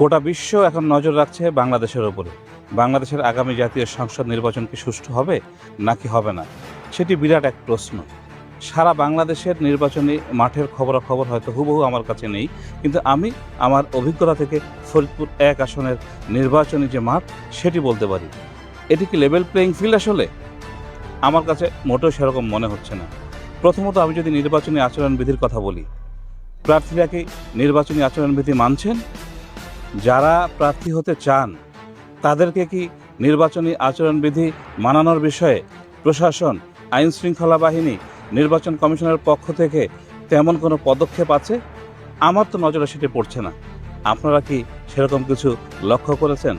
গোটা বিশ্ব এখন নজর রাখছে বাংলাদেশের ওপরে বাংলাদেশের আগামী জাতীয় সংসদ নির্বাচন কি সুষ্ঠু হবে, নাকি হবে না, সেটি বিরাট এক প্রশ্ন। সারা বাংলাদেশের নির্বাচনী মাঠের খবরাখবর হয়তো হুবহু আমার কাছে নেই, কিন্তু আমি আমার অভিজ্ঞতা থেকে ফরিদপুর এক আসনের নির্বাচনী যে মাঠ, সেটি বলতে পারি। এটি কি লেভেল প্লেয়িং ফিল্ড আসলে? আমার কাছে মোটেও সেরকম মনে হচ্ছে না। প্রথমত আমি যদি নির্বাচনী আচরণবিধির কথা বলি, প্রার্থীরা কি নির্বাচনী আচরণবিধি মানছেন? যারা প্রার্থী হতে চান, তাদেরকে কি নির্বাচনী আচরণবিধি মানানোর বিষয়ে প্রশাসন, আইন শৃঙ্খলা বাহিনী, নির্বাচন কমিশনের পক্ষ থেকে তেমন কোনো পদক্ষেপ আছে? আমার তো নজরে সেটি পড়ছে না। আপনারা কি সেরকম কিছু লক্ষ্য করেছেন?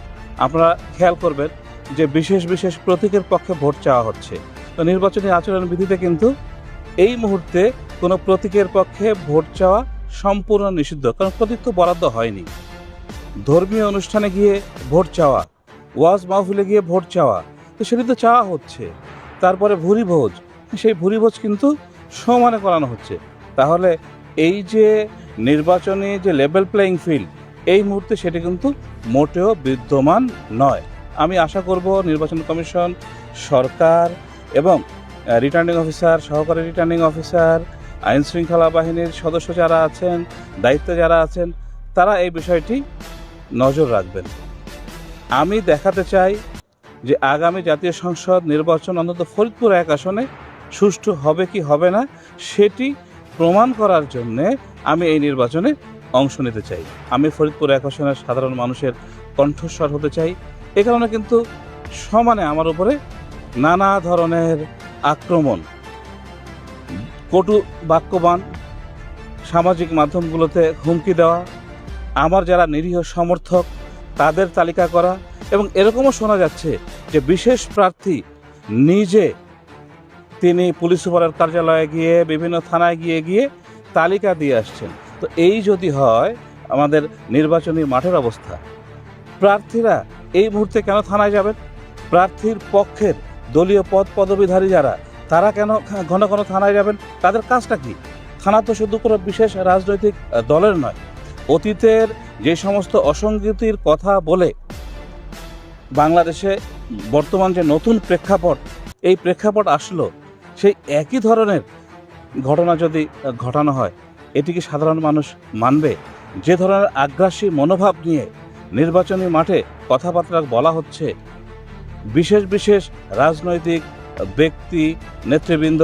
আপনারা খেয়াল করবেন যে বিশেষ বিশেষ প্রতীকের পক্ষে ভোট চাওয়া হচ্ছে। তো নির্বাচনী আচরণবিধিতে কিন্তু এই মুহূর্তে কোনো প্রতীকের পক্ষে ভোট চাওয়া সম্পূর্ণ নিষিদ্ধ, কারণ প্রতীক তো বরাদ্দ হয়নি। ধর্মীয় অনুষ্ঠানে গিয়ে ভোট চাওয়া, ওয়াজ মাহফিলে গিয়ে ভোট চাওয়া, তো সেটি তো চাওয়া হচ্ছে। তারপরে ভুরি ভোজ সেই ভুরি ভোজ কিন্তু সমানে করানো হচ্ছে। তাহলে এই যে নির্বাচনী যে লেভেল প্লেয়িং ফিল্ড এই মুহূর্তে সেটি কিন্তু মোটেও বিদ্যমান নয়। আমি আশা করব নির্বাচন কমিশন, সরকার এবং রিটার্নিং অফিসার সহকারী রিটার্নিং অফিসার আইন শৃঙ্খলা বাহিনীর সদস্য যারা আছেন, দায়িত্বে যারা আছেন, তারা এই বিষয়টি নজর রাখবেন। আমি দেখাতে চাই যে আগামী জাতীয় সংসদ নির্বাচন অন্তত ফরিদপুর এক আসনে সুষ্ঠু হবে কি হবে না, সেটি প্রমাণ করার জন্যে আমি এই নির্বাচনে অংশ নিতে চাই। আমি ফরিদপুর এক আসনের সাধারণ মানুষের কণ্ঠস্বর হতে চাই। এ কারণে কিন্তু সমানে আমার উপরে নানা ধরনের আক্রমণ, কটু বাক্যবান, সামাজিক মাধ্যমগুলোতে হুমকি দেওয়া আমার যারা নিরীহ সমর্থক, তাদের তালিকা করা এবং এরকমও শোনা যাচ্ছে যে বিশেষ প্রার্থী নিজে তিনি পুলিশ সুপারের কার্যালয়ে গিয়ে, বিভিন্ন থানায় গিয়ে গিয়ে তালিকা দিয়ে আসছেন। তো এই যদি হয়, আমাদের নির্বাচনী মাঠের অবস্থা। প্রার্থীরা এই মুহূর্তে কেন থানায় যাবেন? প্রার্থীর পক্ষের দলীয় পদ পদবীধারী যারা, তারা কেন ঘন ঘন থানায় যাবেন? তাদের কাজটা কি? থানা তো শুধু কোনো বিশেষ রাজনৈতিক দলের নয়। অতীতের যে সমস্ত অসঙ্গতির কথা বলে বাংলাদেশে বর্তমান যে নতুন প্রেক্ষাপট, এই প্রেক্ষাপট আসলো, সেই একই ধরনের ঘটনা যদি ঘটানো হয়, এটি কি সাধারণ মানুষ মানবে? যে ধরনের আগ্রাসী মনোভাব নিয়ে নির্বাচনী মাঠে কথাবার্তা বলা হচ্ছে, বিশেষ বিশেষ রাজনৈতিক ব্যক্তি, নেতৃবৃন্দ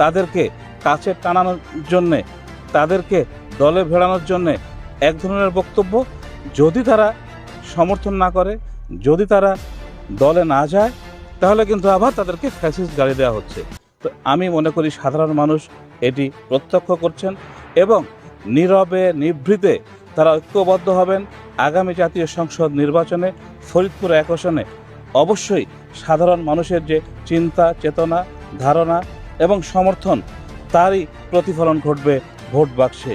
তাদেরকে কাছে টানানোর জন্যে, তাদেরকে দলে ভেড়ানোর জন্যে এক ধরনের বক্তব্য। যদি তারা সমর্থন না করে, যদি তারা দলে না যায়, তাহলে কিন্তু আবার তাদেরকে ফ্যাসিস গাড়ি দেওয়া হচ্ছে। তো আমি মনে করি সাধারণ মানুষ এটি প্রত্যক্ষ করছেন এবং নীরবে, নিভৃতে তারা ঐক্যবদ্ধ হবেন। আগামী জাতীয় সংসদ নির্বাচনে, ফরিদপুর এক আসনে অবশ্যই সাধারণ মানুষের যে চিন্তা, চেতনা, ধারণা এবং সমর্থন, তারই প্রতিফলন ঘটবে ভোট বাক্সে।